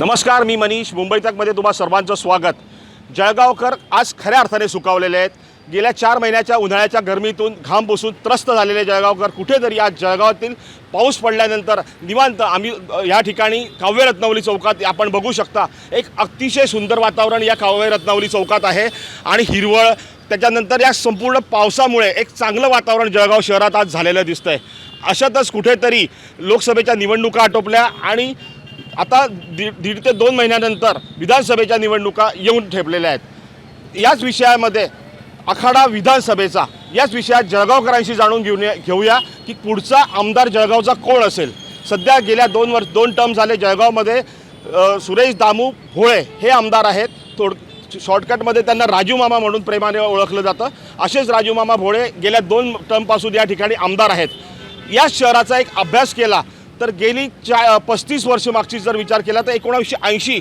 नमस्कार मी मनीष. मुंबई तकमध्ये तुम्हा सर्वांचं स्वागत. जळगावकर आज खऱ्या अर्थाने सुकावलेले आहेत. गेल्या चार महिन्याच्या उन्हाळ्याच्या गरमीतून घाम बसून त्रस्त झालेले जळगावकर कुठेतरी आज जळगावातील पाऊस पडल्यानंतर निवांत आम्ही या ठिकाणी काव्य रत्नावली चौकात आपण बघू शकता. एक अतिशय सुंदर वातावरण या काव्य रत्नावली चौकात आहे आणि हिरवळ त्याच्यानंतर या संपूर्ण पावसामुळे एक चांगलं वातावरण जळगाव शहरात आज झालेलं दिसतंय. अशातच कुठेतरी लोकसभेच्या निवडणुका आटोपल्या आणि आता दीड दीड ते दोन महिन्यानंतर विधानसभेच्या निवडणुका येऊन ठेपलेल्या आहेत. याच विषयामध्ये आखाडा विधानसभेचा याच विषयात जळगावकरांशी जाणून घेऊन या- घेऊया की पुढचा आमदार जळगावचा कोण असेल? सध्या गेल्या दोन वर्ष दोन टर्म झाले जळगावमध्ये सुरेश दामू भोळे हे आमदार आहेत. थोड शॉर्टकटमध्ये त्यांना राजू मामा म्हणून प्रेमाने ओळखलं जातं. असेच राजू मामा भोळे गेल्या दोन टर्मपासून या ठिकाणी आमदार आहेत. या शहराचा एक अभ्यास केला तर गेली चा पस्तीस वर्ष मागची जर विचार केला तर एकोणावीसशे ऐंशी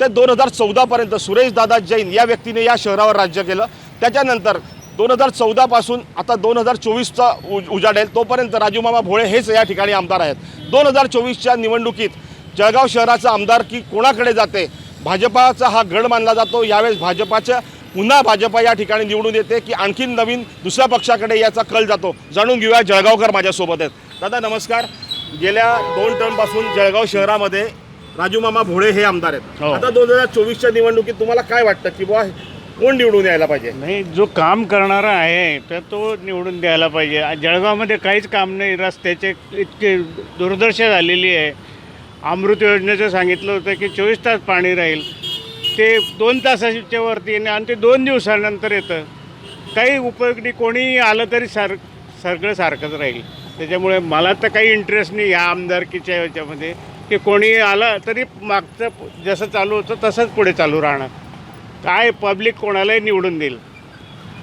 ते दोन हजार चौदापर्यंत सुरेशदादा जैन या व्यक्तीने या शहरावर राज्य केलं. त्याच्यानंतर दोन हजार चौदापासून आता दोन हजार चोवीसचा उ उजाडेल तोपर्यंत राजूमामा भोळे हेच या ठिकाणी आमदार आहेत. दोन हजार चोवीसच्या निवडणुकीत जळगाव शहराचा आमदार की कोणाकडे जाते? भाजपाचा हा गड मानला जातो. यावेळेस भाजपाच्या पुन्हा भाजपा या ठिकाणी निवडून येते की आणखीन नवीन दुसऱ्या पक्षाकडे याचा कल जातो. जाणून घेऊया जळगावकर माझ्यासोबत आहेत. दादा नमस्कार. गेल्या दोन टर्मपासून जळगाव शहरामध्ये राजूमामा भोळे हे आमदार आहेत. हो. आता दोन हजार चोवीसच्या निवडणुकीत तुम्हाला काय वाटतं की बुवा कोण निवडून यायला पाहिजे? नाही जो काम करणारा आहे तर तो निवडून द्यायला पाहिजे. जळगावमध्ये काहीच काम नाही. रस्त्याचे इतके दुर्दशा झालेली आहे. अमृत योजनेचं सांगितलं होतं की चोवीस तास पाणी राहील. ते दोन तासाच्या वरती येणे आणि ते दोन दिवसानंतर येतं. काही उपयोग नाही कोणीही आलं तरी सार सगळं सारखंच राहील. त्याच्यामुळे मला तर काही इंटरेस्ट नाही या आमदारकीच्या याच्यामध्ये. की कोणी आलं तरी मागचं जसं चालू होतं तसंच पुढे चालू राहणार. काय पब्लिक कोणालाही निवडून देईल.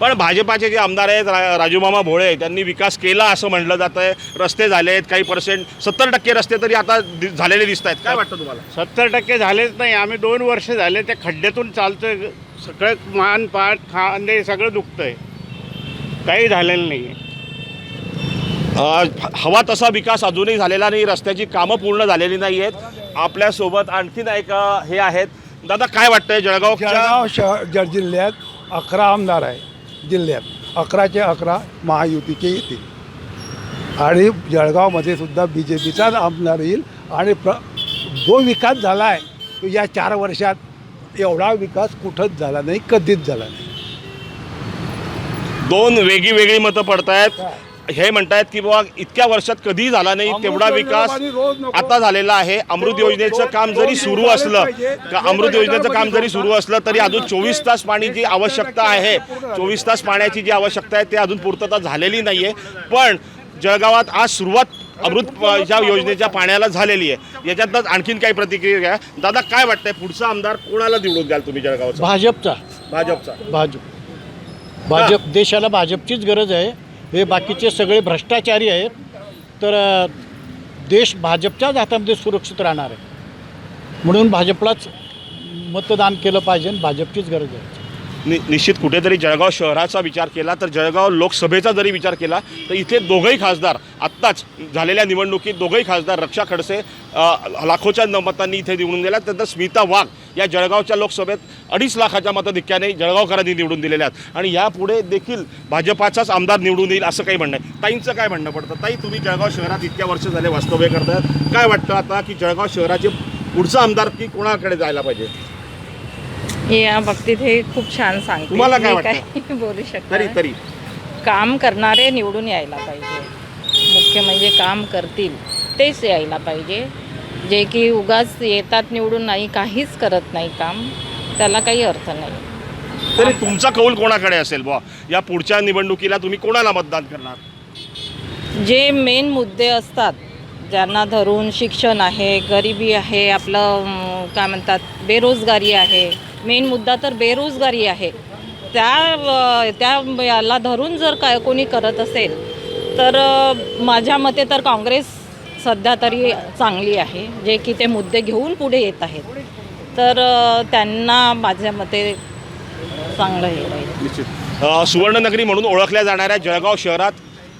पण भाजपाचे जे आमदार आहेत रा राजूमामा भोळे त्यांनी विकास केला असं म्हटलं जातं आहे रस्ते झाले आहेत काही पर्सेंट सत्तर टक्के रस्ते तरी आता दि- झालेले दिसत आहेत काय वाटतं तुम्हाला? सत्तर टक्के झालेच नाही. आम्ही दोन वर्ष झाले त्या खड्ड्यातून चालतोय. सगळं मान पाठ खांदे सगळं दुखतंय. काही झालेलं नाही आहे हवा तसा विकास अजूनही झालेला नाही रस्त्याची कामं पूर्ण झालेली नाही आहेत. आपल्यासोबत आणखीन एक हे आहेत. दादा काय वाटतंय जळगावच्या जळगाव शहर जिल्ह्यात अकरा आमदार आहे जिल्ह्यात. अकराचे अकरा महायुतीचे येतील. आणि जळगावमध्ये सुद्धा बी जे पीचाच आमदार येईल आणि प्र जो विकास झाला आहे तो या चार वर्षात एवढा विकास कुठंच झाला नाही कधीच झाला नाही. दोन वेगळी वेगळी मतं पडतायत. हे म्हणतायत की बाबा इतक्या वर्षात कधीही झाला नाही तेवढा विकास. आता झालेला आहे. अमृत योजनेचं काम जरी सुरू असलं का अमृत योजनेचं काम जरी सुरू असलं तरी अजून चोवीस तास पाणी जी आवश्यकता आहे. चोवीस तास पाण्याची जी आवश्यकता आहे ते अजून पूर्तता झालेली नाही आहे पण जळगावात आज सुरुवात अमृत ज्या योजनेच्या पाण्याला झालेली आहे. याच्यातच आणखीन काही प्रतिक्रिया घ्या. दादा काय वाटतंय? पुढचा आमदार कोणाला निवडून द्याल तुम्ही जळगावचा? भाजपचा. भाजपचा. भाजप. भाजप. देशाला भाजपचीच गरज आहे. हे बाकीचे सगळे भ्रष्टाचारी आहेत. तर देश भाजपच्याच हातामध्ये सुरक्षित राहणार आहे. म्हणून भाजपलाच मतदान केलं पाहिजे भाजपचीच गरज आहे. नि निश्चित कुठेतरी जळगाव शहराचा विचार केला तर जळगाव लोकसभेचा जरी विचार केला तर इथे दोघंही खासदार आत्ताच झालेल्या निवडणुकीत दोघंही खासदार रक्षा खडसे लाखोच्या मतांनी इथे निवडून दिल्या त्यानंतर स्मिता वाघ या जळगावच्या लोकसभेत अडीच लाखाच्या मताधिक्याने जळगावकरांनी निवडून दिलेल्या आहेत. आणि यापुढे देखील भाजपाचाच आमदार निवडून येईल असं काही म्हणणं आहे. ताईंचं काय म्हणणं पडतं? ताई तुम्ही जळगाव शहरात इतक्या वर्ष झाले वास्तव्य करतात काय वाटतं आता की जळगाव शहराचे पुढचा आमदार की कोणाकडे जायला पाहिजे? या बाबतीत हे खूप छान सांगते. तुम्हाला काय मी वाटतं? काही बोलू शकत तरी नाही. तरी. काम करणारे निवडून यायला पाहिजे. मुख्य म्हणजे काम करतील तेच यायला पाहिजे. जे की उगाच येतात निवडून नाही काहीच करत नाही काम त्याला काही अर्थ नाही. तरी तुमचा कौल कोणाकडे असेल बुवा? या पुढच्या निवडणुकीला तुम्ही कोणाला मतदान करणार? जे मेन मुद्दे असतात ज्यांना धरून शिक्षण आहे गरिबी आहे आपलं अं, काय म्हणतात बेरोजगारी आहे मेन मुद्दा तर बेरोजगारी आहे. त्या त्या याला धरून जर काय कोणी करत असेल तर माझ्या मते तर काँग्रेस सध्या तरी चांगली आहे. जे की ते मुद्दे घेऊन पुढे येत आहेत. तर त्यांना माझ्या मते चांगलं हे निश्चित. सुवर्णनगरी म्हणून ओळखल्या जाणाऱ्या जळगाव शहरात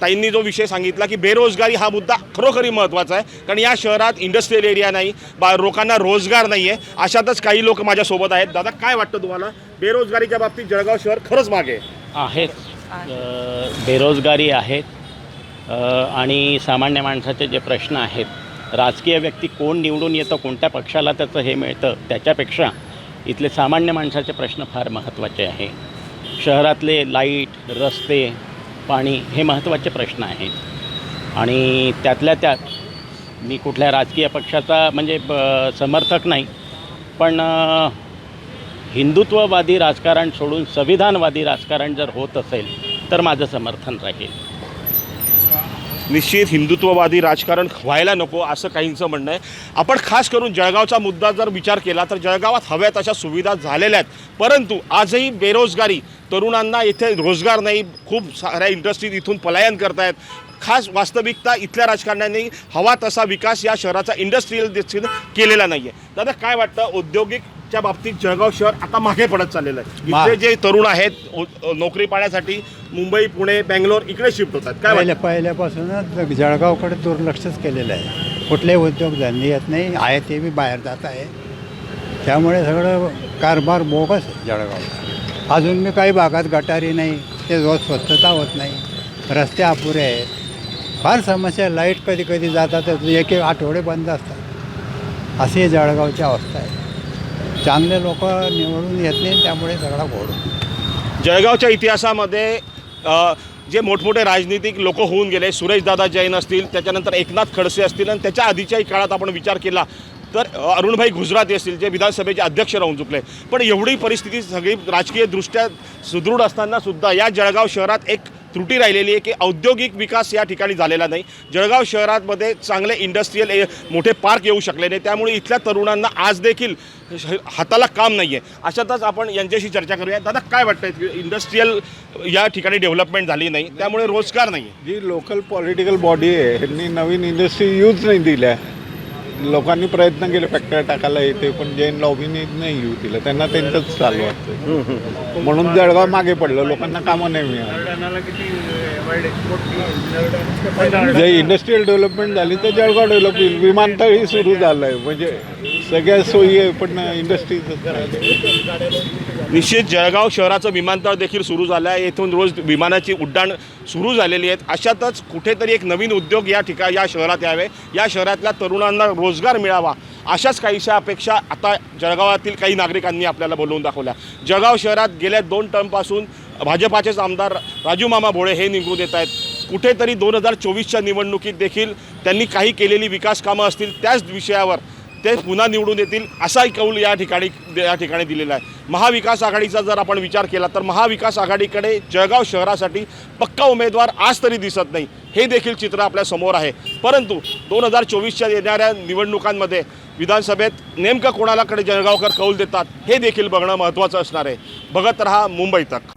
ताईंनी जो विषय सांगितला की बेरोजगारी हा मुद्दा खरोखरी महत्त्वाचा आहे. कारण या शहरात इंडस्ट्रियल एरिया नाही बा लोकांना रोजगार नाही आहे अशातच काही लोक माझ्यासोबत आहेत. दादा काय वाटतं तुम्हाला? बेरोजगारीच्या बाबतीत जळगाव शहर खरंच मागे आहेत. बेरोजगारी आहेत. आणि सामान्य माणसाचे जे प्रश्न आहेत राजकीय व्यक्ती कोण निवडून येतं कोणत्या पक्षाला त्याचं हे मिळतं त्याच्यापेक्षा इथले सामान्य माणसाचे प्रश्न फार महत्त्वाचे आहे. शहरातले लाइट रस्ते पाणी हे महत्त्वाचे प्रश्न आहेत. आणि त्यातल्या त्यात मी कुठल्या राजकीय पक्षाचा म्हणजे ब- समर्थक नाही पण हिंदुत्ववादी राजकारण सोडून संविधानवादी राजकारण जर होत असेल तर माझं समर्थन राहील. निश्चित हिंदुत्ववादी राजकारण व्हायला नको असं काहींचं म्हणणं आहे. आपण खास करून जळगावचा मुद्दा जर विचार केला तर जळगावात हव्या तशा सुविधा झालेल्या आहेत. परंतु आजही बेरोजगारी तरुणांना इथे रोजगार नाही खूप साऱ्या इंडस्ट्रीत इथून पलायन करतायत. खास वास्तविकता इथल्या राजकारण्यांनी हवा तसा विकास या शहराचा इंडस्ट्रीयल दृष्टीने केलेला नाही आहे दादा काय वाटतं? औद्योगिक औद्योगिकच्या बाबतीत जळगाव शहर आता मागे पडत चाललेलं आहे. मा- इथले जे तरुण आहेत ओ- नोकरी पाण्यासाठी मुंबई पुणे बेंगलोर इकडे शिफ्ट होतात. काय वाटतं? पहिल्या पहिल्यापासूनच जळगावकडे दुर्लक्षच केलेलं आहे. कुठलेही उद्योगधंदे येत नाही आहे ते बी बाहेर जात आहे. त्यामुळे सगळं कारभार बोगस आहे जळगावचा. अजून मी काही भागात गटारी नाही ते रोज स्वच्छता होत नाही रस्ते अपुरे आहेत. फार समस्या लाइट कधी कधी जातात एक एक आठवडे बंद असतात. अशी जळगावची अवस्था आहे. चांगले लोक निवडून येत नाही त्यामुळे सगळा घोड जळगावच्या इतिहासामध्ये जे मोठमोठे राजनीतिक लोक होऊन गेले सुरेशदादा जैन असतील त्याच्यानंतर एकनाथ खडसे असतील आणि त्याच्या आधीच्याही काळात आपण विचार केला तर अरुणभाई गुजराती असतील जे विधानसभेचे अध्यक्ष राहून चुकले. पण एवढी परिस्थिती सगळी राजकीयदृष्ट्या सुदृढ असताना सुद्धा या जळगाव शहरात एक त्रुटी राहिलेली आहे की औद्योगिक विकास या ठिकाणी झालेला नाही. जळगाव शहरामध्ये चांगले इंडस्ट्रीयल ए मोठे पार्क येऊ शकले नाही. त्यामुळे इथल्या तरुणांना आज देखील हाताला काम नाही आहे अशातच आपण यांच्याशी चर्चा करूया. दादा काय वाटतंय? इंडस्ट्रीयल या ठिकाणी डेव्हलपमेंट झाली नाही. त्यामुळे रोजगार नाही आहे जी लोकल पॉलिटिकल बॉडी आहे ह्यांनी नवीन इंडस्ट्री यूज नाही दिल्या. लोकांनी प्रयत्न केले फॅक्टरी टाकायला येते पण जैन लॉबीने नाही येऊ दिलं. त्यांना त्यांचंच चालू असतं. म्हणून जळगाव मागे पडलं. लोकांना कामं नाही मिळाली. जे इंडस्ट्रीयल डेव्हलपमेंट झाली तर जळगाव डेव्हलप होईल विमानतळही सुरू झालं आहे म्हणजे सगळ्या सोयी आहे पण इंडस्ट्रीज निश्चित जळगाव शहराचं विमानतळ देखील सुरू झालं आहे. येथून रोज विमानाची उड्डाण सुरू झालेली आहेत. अशातच कुठेतरी एक नवीन उद्योग या ठिकाणी या शहरात यावे. या शहरातल्या तरुणांना रोजगार मिळावा. अशाच काहीशा अपेक्षा आता जळगावातील काही नागरिकांनी आपल्याला बोलवून दाखवल्या. जळगाव शहरात गेल्या दोन टर्मपासून भाजपाचेच आमदार राजू मामा भोळे हे निघून येत आहेत. कुठेतरी दोन हजार चोवीसच्या निवडणुकीत देखील त्यांनी काही केलेली विकास कामं असतील त्याच विषयावर ते पुन्हा निवडून येतील असाही कौल या ठिकाणी या ठिकाणी दिलेला आहे. महाविकास आघाडीचा जर आपण विचार केला तर महाविकास आघाडीकडे जळगाव शहरासाठी पक्का उमेदवार आज तरी दिसत नाही. हे देखील चित्र आपल्यासमोर आहे. परंतु दोन हजार चोवीसच्या येणाऱ्या निवडणुकांमध्ये विधानसभेत नेमकं कोणालाकडे जळगावकर कौल देतात हे देखील बघणं महत्त्वाचं असणार आहे. बघत रहा मुंबई तक.